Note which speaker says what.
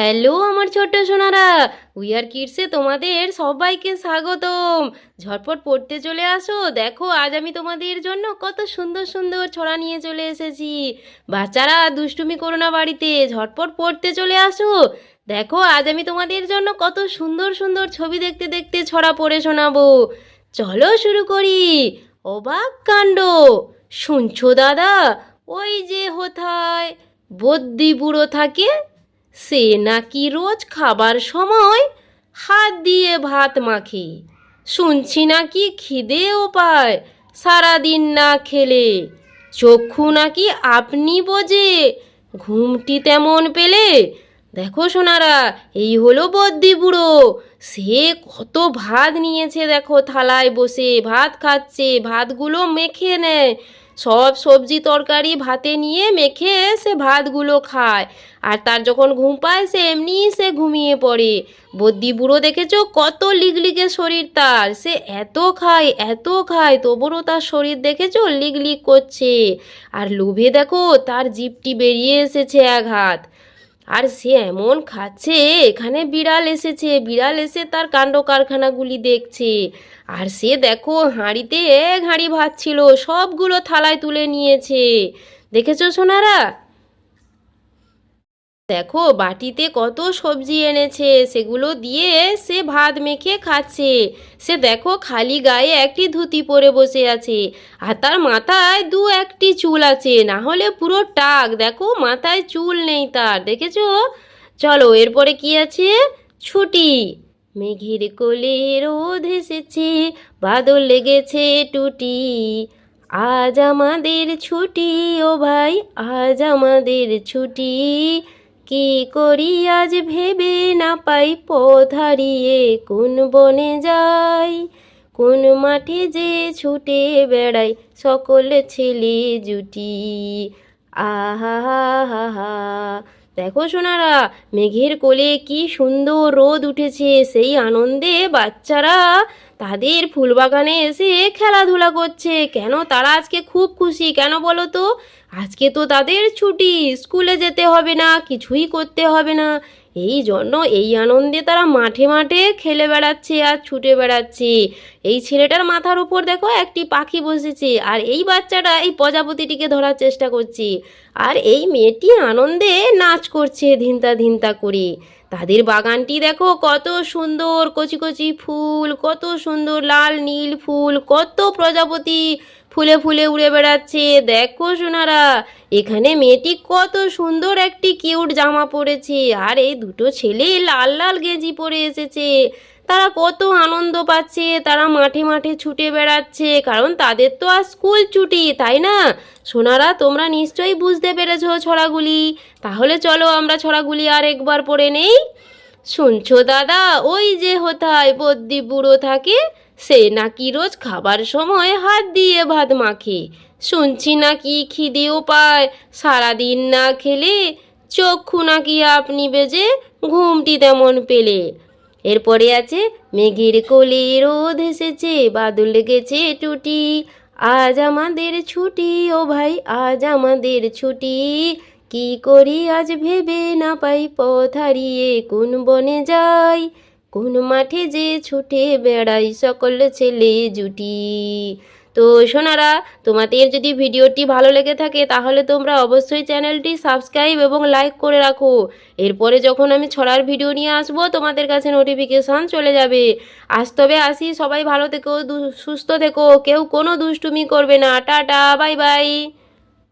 Speaker 1: Hello আমার ছোট্ট Sonara wear কিডসে তোমাদের সবাইকে স্বাগতম। ঝটপট পড়তে চলে আসো, দেখো আজ আমি তোমাদের জন্য কত সুন্দর সুন্দর ছড়া নিয়ে চলে এসেছি। বাচ্চারা, দুষ্টুমি করো না বাড়িতে, ঝটপট পড়তে চলে আসো। দেখো আজ আমি তোমাদের জন্য কত সুন্দর সুন্দর ছবি দেখতে দেখতে ছড়া পড়ে শোনাবো। চলো শুরু করি। অবাক কাণ্ড। শুনছো দাদা? ওই যে হোথায় বদ্যি বুড়ো থাকে সে নাকি রোজ খাবার সময় হাত দিয়ে ভাত মাখে। শুনছি নাকি খিদেও পায় সারাদিন না খেলে। চক্ষু নাকি আপনি বোঝে, ঘুমটি তেমন পেলে। দেখো সোনারা, এই হলো বদ্যি বুড়ো। সে কত ভাত নিয়েছে দেখো, থালায় বসে ভাত খাচ্ছে, ভাতগুলো মেখে নেয়। সব সবজি তরকারি ভাতে নিয়ে মেখে সে ভাতগুলো খায়। আর তার যখন ঘুম পায়, সে এমনি সে ঘুমিয়ে পড়ে। বদ্যি বুড়ো দেখেছ? কত লিগলিগে শরীর তার। সে এত খায় এত খায়, তবুও তার শরীর দেখেছ? লিগলিগ করছে। আর লোভে দেখো, তার জিপটি বেরিয়ে এসেছে হাত। আর সে এমন খাচ্ছে, এখানে বিড়াল এসেছে, বিড়াল এসে তার কাণ্ড কারখানাগুলি দেখছে। আর সে দেখো, হাঁড়িতে এক হাঁড়ি ভাত ছিল, সবগুলো থালায় তুলে নিয়েছে। দেখেছ সোনারা? দেখো, বাটিতে কত সবজি এনেছে, সেগুলো দিয়ে সে ভাত মেখে খাচ্ছে। সে দেখো, খালি গায়ে একটি ধুতি পরে বসে আছে, আর তার মাথায় দু একটি চুল আছে, না হলে পুরো টাক। দেখো, মাথায় চুল নেই তার, দেখেছ? চলো, এরপরে কি আছে? ছুটি। মেঘের কোলে রোদ এসেছে, বাদল লেগেছে টুটি। আজ আমাদের ছুটি, ও ভাই, আজ আমাদের ছুটি। কি করি আজ ভেবে না পাই পথ হারিয়ে কোন বনে যাই, কোন মাঠে যে ছুটে বেড়াই সকল ছেলে জুটি। আহা হা হা দেখো সোনারা, মেঘের কোলে কি সুন্দর রোদ উঠেছে, সেই আনন্দে বাচ্চারা তাদের ফুলবাগানে এসে খেলাধুলা করছে। কেন তারা আজকে খুব খুশি, কেন বলো তো? আজকে তো তাদের ছুটি, স্কুলে যেতে হবে না, কিছুই করতে হবে না। এই জন্য এই আনন্দে তারা মাঠে মাঠে খেলে বেড়াচ্ছে আর ছুটে বেড়াচ্ছে। এই ছেলেটার মাথার উপর দেখো একটি পাখি বসেছে আর এই বাচ্চাটা এই প্রজাপতিটিকে ধরার চেষ্টা করছে। আর এই মেয়েটি আনন্দে নাচ করছে ধিনতা ধিনতা করে। তাদের বাগানটি দেখো, কত সুন্দর কচি কচি ফুল, কত সুন্দর লাল নীল ফুল, কত প্রজাপতি ফুলে ফুলে উড়ে বেড়াচ্ছে। দেখো সোনারা, এখানে মেয়েটি কত সুন্দর একটি কিউট জামা পরেছে, আর এই দুটো ছেলে লাল লাল গেঞ্জি পরে এসেছে। তারা কত আনন্দ পাচ্ছে, তারা মাঠে মাঠে ছুটে বেড়াচ্ছে, কারণ তাদের তো আর স্কুল ছুটি, তাই না? সোনারা, তোমরা নিশ্চয়ই বুঝতে পেরেছ ছড়াগুলি। তাহলে চলো আমরা ছড়াগুলি আর একবার পড়ে নেই। শুনছো দাদা, ওই যে হোথায় বদ্যি বুড়ো থাকে, সে নাকি রোজ খাবার সময় হাত দিয়ে ভাত মাখে। শুনছি নাকি খিদেও পায়, সারাদিন না খেলে চক্ষু নাকি আপনি বেজে ঘুমটি তেমন পেলে। এরপরে আছে, মেঘির কোলে রোদ এসেছে, বাদুল লেগেছে টুটি। আজ আমাদের ছুটি, ও ভাই, আজ আমাদের ছুটি। কি করি আজ ভেবে না পাই, পথ হারিয়ে কোন বনে যাই। কোন মাঠে যে ছুটে বেড়াই, সকল ছেলে জুটি। তো সোনারা, তোমাদের যদি ভিডিওটি ভালো লেগে থাকে তাহলে তোমরা অবশ্যই চ্যানেলটি সাবস্ক্রাইব এবং লাইক করে রাখো। এরপরে যখন আমি ছড়ার ভিডিও নিয়ে আসব, তোমাদের কাছে নোটিফিকেশান চলে যাবে। আজ তবে আসি, সবাই ভালো থেকো সুস্থ থেকো, কেউ কোনো দুষ্টুমি করবে না। Tata, bye bye.